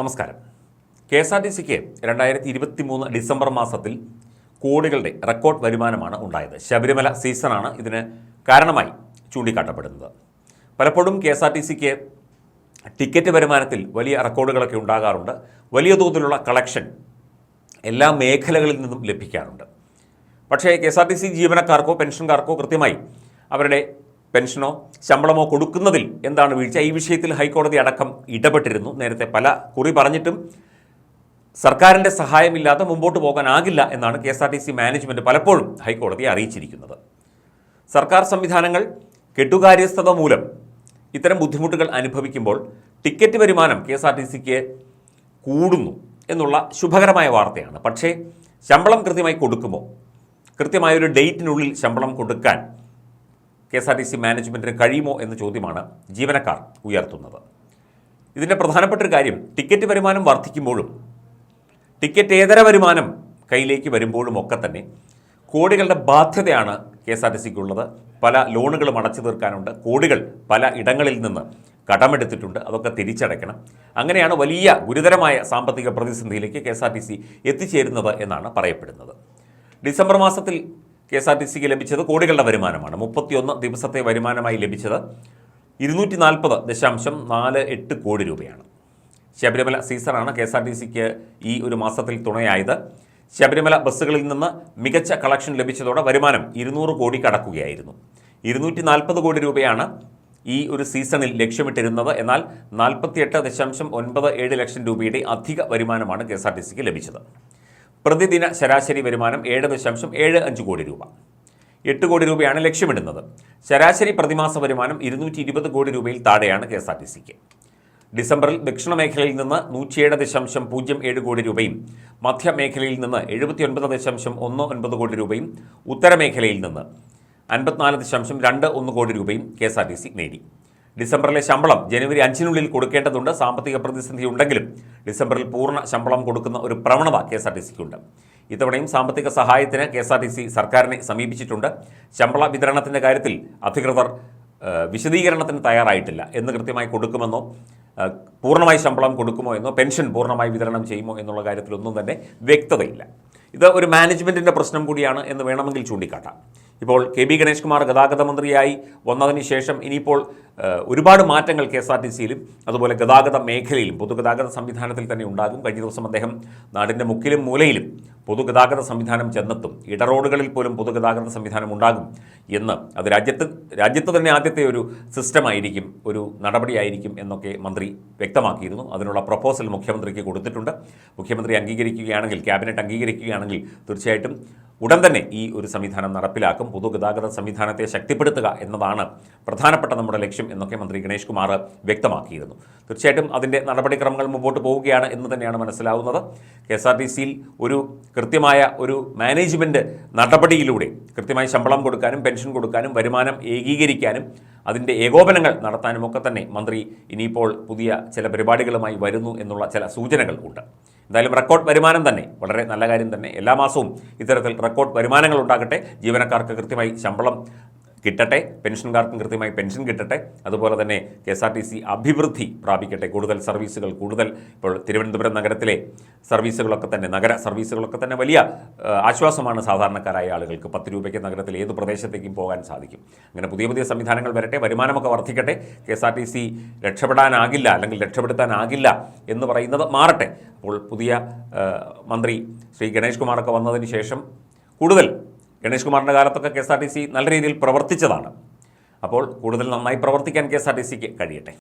നമസ്കാരം. K S R T സിക്ക് രണ്ടായിരത്തി ഇരുപത്തി മൂന്ന് ഡിസംബർ മാസത്തിൽ കോടികളുടെ റെക്കോർഡ് വരുമാനമാണ് ഉണ്ടായത്. ശബരിമല സീസണാണ് ഇതിന് കാരണമായി ചൂണ്ടിക്കാട്ടപ്പെടുന്നത്. പലപ്പോഴും കെ എസ് ആർ ടി സിക്ക് ടിക്കറ്റ് വരുമാനത്തിൽ വലിയ റെക്കോർഡുകളൊക്കെ ഉണ്ടാകാറുണ്ട്. വലിയ തോതിലുള്ള കളക്ഷൻ എല്ലാ മേഖലകളിൽ നിന്നും ലഭിക്കാറുണ്ട്. പക്ഷേ K S R T C ജീവനക്കാർക്കോ പെൻഷൻകാർക്കോ കൃത്യമായി അവരുടെ പെൻഷനോ ശമ്പളമോ കൊടുക്കുന്നതിൽ എന്താണ് വീഴ്ച? ഈ വിഷയത്തിൽ ഹൈക്കോടതി അടക്കം ഇടപെട്ടിരുന്നു. നേരത്തെ പല കുറി പറഞ്ഞിട്ടും സർക്കാരിന്റെ സഹായമില്ലാതെ മുമ്പോട്ട് പോകാനാകില്ല എന്നാണ് K S R T C management പലപ്പോഴും ഹൈക്കോടതിയെ അറിയിച്ചിരിക്കുന്നത്. സർക്കാർ സംവിധാനങ്ങൾ കെട്ടുകാര്യസ്ഥത മൂലം ഇത്തരം ബുദ്ധിമുട്ടുകൾ അനുഭവിക്കുമ്പോൾ ടിക്കറ്റ് വരുമാനം കെ എസ് ആർ ടി സിക്ക് കൂടുന്നു എന്നുള്ള ശുഭകരമായ വാർത്തയാണ്. പക്ഷേ ശമ്പളം കൃത്യമായി കൊടുക്കുമോ? കൃത്യമായൊരു ഡേറ്റിനുള്ളിൽ ശമ്പളം കൊടുക്കാൻ K S R T C മാനേജ്മെന്റിന് കഴിയുമോ എന്ന ചോദ്യമാണ് ജീവനക്കാർ ഉയർത്തുന്നത്. ഇതിന്റെ പ്രധാനപ്പെട്ട ഒരു കാര്യം ടിക്കറ്റ് വരുമാനം വർദ്ധിക്കുമ്പോഴും ടിക്കറ്റ് ഏതര വരുമാനം കയ്യിലേക്ക് വരുമ്പോഴും ഒക്കെ തന്നെ കോടികളുടെ ബാധ്യതയാണ് കെ എസ് ആർ ടി സിക്കുള്ളത്. പല ലോണുകളും അടച്ചു തീർക്കാനുണ്ട്. കോടികൾ പല ഇടങ്ങളിൽ നിന്ന് കടമെടുത്തിട്ടുണ്ട്. അതൊക്കെ തിരിച്ചടയ്ക്കണം. അങ്ങനെയാണ് വലിയ ഗുരുതരമായ സാമ്പത്തിക പ്രതിസന്ധിയിലേക്ക് K S R T C എത്തിച്ചേരുന്നത് എന്നാണ് പറയപ്പെടുന്നത്. ഡിസംബർ മാസത്തിൽ കെ എസ് ആർ ടി സിക്ക് ലഭിച്ചത് കോടികളുടെ വരുമാനമാണ്. മുപ്പത്തിയൊന്ന് ദിവസത്തെ വരുമാനമായി ലഭിച്ചത് ഇരുന്നൂറ്റി നാൽപ്പത് ദശാംശം നാല് എട്ട് കോടി രൂപയാണ്. ശബരിമല സീസണാണ് കെ എസ് ആർ ടി സിക്ക് ഈ ഒരു മാസത്തിൽ തുണയായത്. ശബരിമല ബസ്സുകളിൽ നിന്ന് മികച്ച കളക്ഷൻ ലഭിച്ചതോടെ വരുമാനം ഇരുന്നൂറ് കോടി കടക്കുകയായിരുന്നു. ഇരുന്നൂറ്റി നാൽപ്പത് കോടി രൂപയാണ് ഈ ഒരു സീസണിൽ ലക്ഷ്യമിട്ടിരുന്നത്. എന്നാൽ നാൽപ്പത്തിയെട്ട് ദശാംശം ഒൻപത് ഏഴ് ലക്ഷം രൂപയുടെ അധിക വരുമാനമാണ് കെ എസ് ആർ ടി സിക്ക് ലഭിച്ചത്. പ്രതിദിന ശരാശരി വരുമാനം ഏഴ് ദശാംശം ഏഴ് അഞ്ച് കോടി രൂപ. എട്ട് കോടി രൂപയാണ് ലക്ഷ്യമിടുന്നത്. ശരാശരി പ്രതിമാസ വരുമാനം ഇരുന്നൂറ്റി ഇരുപത് കോടി രൂപയിൽ താഴെയാണ് കെ എസ് ആർ ടി സിക്ക് ഡിസംബറിൽ ദക്ഷിണ മേഖലയിൽ നിന്ന് നൂറ്റിയേഴ് ദശാംശം പൂജ്യം ഏഴ് കോടി രൂപയും മധ്യമേഖലയിൽ നിന്ന് എഴുപത്തി ഒൻപത് ദശാംശം ഒന്ന് ഒൻപത് കോടി രൂപയും ഉത്തരമേഖലയിൽ നിന്ന് അൻപത്തിനാല് ദശാംശം രണ്ട് ഒന്ന് കോടി രൂപയും K S R T C നേടി. ഡിസംബറിലെ ശമ്പളം ജനുവരി അഞ്ചിനുള്ളിൽ കൊടുക്കേണ്ടതുണ്ട്. സാമ്പത്തിക പ്രതിസന്ധി ഉണ്ടെങ്കിലും ഡിസംബറിൽ പൂർണ ശമ്പളം കൊടുക്കുന്ന ഒരു പ്രവണത കെ എസ് ആർ ടി സിക്കുണ്ട് ഇത്തവണയും സാമ്പത്തിക സഹായത്തിന് K S R T C സർക്കാരിനെ സമീപിച്ചിട്ടുണ്ട്. ശമ്പള വിതരണത്തിന്റെ കാര്യത്തിൽ അധികൃതർ വിശദീകരണത്തിന് തയ്യാറായിട്ടില്ല. എന്ന് കൃത്യമായി കൊടുക്കുമെന്നോ പൂർണമായി ശമ്പളം കൊടുക്കുമോ എന്നോ പെൻഷൻ പൂർണമായി വിതരണം ചെയ്യുമോ എന്നുള്ള കാര്യത്തിലൊന്നും തന്നെ വ്യക്തതയില്ല. ഇത് ഒരു മാനേജ്മെന്റിന്റെ പ്രശ്നം കൂടിയാണ് എന്ന് വേണമെങ്കിൽ ചൂണ്ടിക്കാട്ടാം. ഇപ്പോൾ കെ ബി ഗണേഷ് കുമാർ ഗതാഗത മന്ത്രിയായി വന്നതിന് ശേഷം ഇനിയിപ്പോൾ ഒരുപാട് മാറ്റങ്ങൾ കെ എസ് ആർ ടി സിയിലും അതുപോലെ ഗതാഗത മേഖലയിലും പൊതുഗതാഗത സംവിധാനത്തിൽ തന്നെ ഉണ്ടാകും. കഴിഞ്ഞ ദിവസം അദ്ദേഹം നാടിന്റെ മുക്കിലും മൂലയിലും പൊതുഗതാഗത സംവിധാനം ചെന്നെത്തും. ഇടറോഡുകളിൽ പോലും പൊതുഗതാഗത സംവിധാനം ഉണ്ടാകും എന്ന് അത് രാജ്യത്ത് രാജ്യത്ത് തന്നെ ആദ്യത്തെ ഒരു സിസ്റ്റമായിരിക്കും ഒരു നടപടിയായിരിക്കും എന്നൊക്കെ മന്ത്രി വ്യക്തമാക്കിയിരുന്നു. അതിനുള്ള പ്രപ്പോസൽ മുഖ്യമന്ത്രിക്ക് കൊടുത്തിട്ടുണ്ട്. മുഖ്യമന്ത്രി അംഗീകരിക്കുകയാണെങ്കിൽ ക്യാബിനറ്റ് അംഗീകരിക്കുകയാണെങ്കിൽ തീർച്ചയായിട്ടും ഉടൻ തന്നെ ഈ ഒരു സംവിധാനം നടപ്പിലാക്കും. പൊതുഗതാഗത സംവിധാനത്തെ ശക്തിപ്പെടുത്തുക എന്നതാണ് പ്രധാനപ്പെട്ട നമ്മുടെ ലക്ഷ്യം എന്നൊക്കെ മന്ത്രി ഗണേഷ് കുമാർ വ്യക്തമാക്കിയിരുന്നു. തീർച്ചയായിട്ടും അതിന്റെ നടപടിക്രമങ്ങൾ മുമ്പോട്ട് പോവുകയാണ് എന്ന് തന്നെയാണ് മനസ്സിലാവുന്നത്. കെ എസ് ആർ ടി സിയിൽ ഒരു കൃത്യമായ ഒരു മാനേജ്മെന്റ് നടപടിയിലൂടെ കൃത്യമായി ശമ്പളം കൊടുക്കാനും പെൻഷൻ കൊടുക്കാനും വരുമാനം ഏകീകരിക്കാനും അതിന്റെ ഏകോപനങ്ങൾ നടത്താനും ഒക്കെ തന്നെ മന്ത്രി ഇനിയിപ്പോൾ പുതിയ ചില പരിപാടികളുമായി വരുന്നു എന്നുള്ള ചില സൂചനകൾ ഉണ്ട്. എന്തായാലും റെക്കോർഡ് വരുമാനം തന്നെ വളരെ നല്ല കാര്യം തന്നെ. എല്ലാ മാസവും ഇത്തരത്തിൽ റെക്കോർഡ് വരുമാനങ്ങൾ ഉണ്ടാകട്ടെ. ജീവനക്കാർക്ക് കൃത്യമായി ശമ്പളം കിട്ടട്ടെ പെൻഷൻകാർക്കും കൃത്യമായി പെൻഷൻ കിട്ടട്ടെ. അതുപോലെ തന്നെ K S R T C അഭിവൃദ്ധി പ്രാപിക്കട്ടെ. കൂടുതൽ സർവീസുകൾ കൂടുതൽ ഇപ്പോൾ തിരുവനന്തപുരം നഗരത്തിലെ സർവീസുകളൊക്കെ തന്നെ നഗര സർവീസുകളൊക്കെ തന്നെ വലിയ ആശ്വാസമാണ് സാധാരണക്കാരായ ആളുകൾക്ക്. പത്ത് രൂപയ്ക്ക് നഗരത്തിൽ ഏത് പ്രദേശത്തേക്കും പോകാൻ സാധിക്കും. അങ്ങനെ പുതിയ പുതിയ സംവിധാനങ്ങൾ വരട്ടെ വരുമാനമൊക്കെ വർദ്ധിക്കട്ടെ. K S R T C രക്ഷപ്പെടാനാകില്ല അല്ലെങ്കിൽ രക്ഷപ്പെടുത്താനാകില്ല എന്ന് പറയുന്നത് മാറട്ടെ. അപ്പോൾ പുതിയ മന്ത്രി ശ്രീ ഗണേഷ് കുമാറൊക്കെ വന്നതിന് ശേഷം കൂടുതൽ ഗണേഷ് കുമാറിന്റെ കാലത്തൊക്കെ K S R T C നല്ല രീതിയിൽ പ്രവർത്തിച്ചതാണ്. അപ്പോൾ കൂടുതൽ നന്നായി പ്രവർത്തിക്കാൻ കെ എസ് ആർ ടി സിക്ക് കഴിയട്ടെ.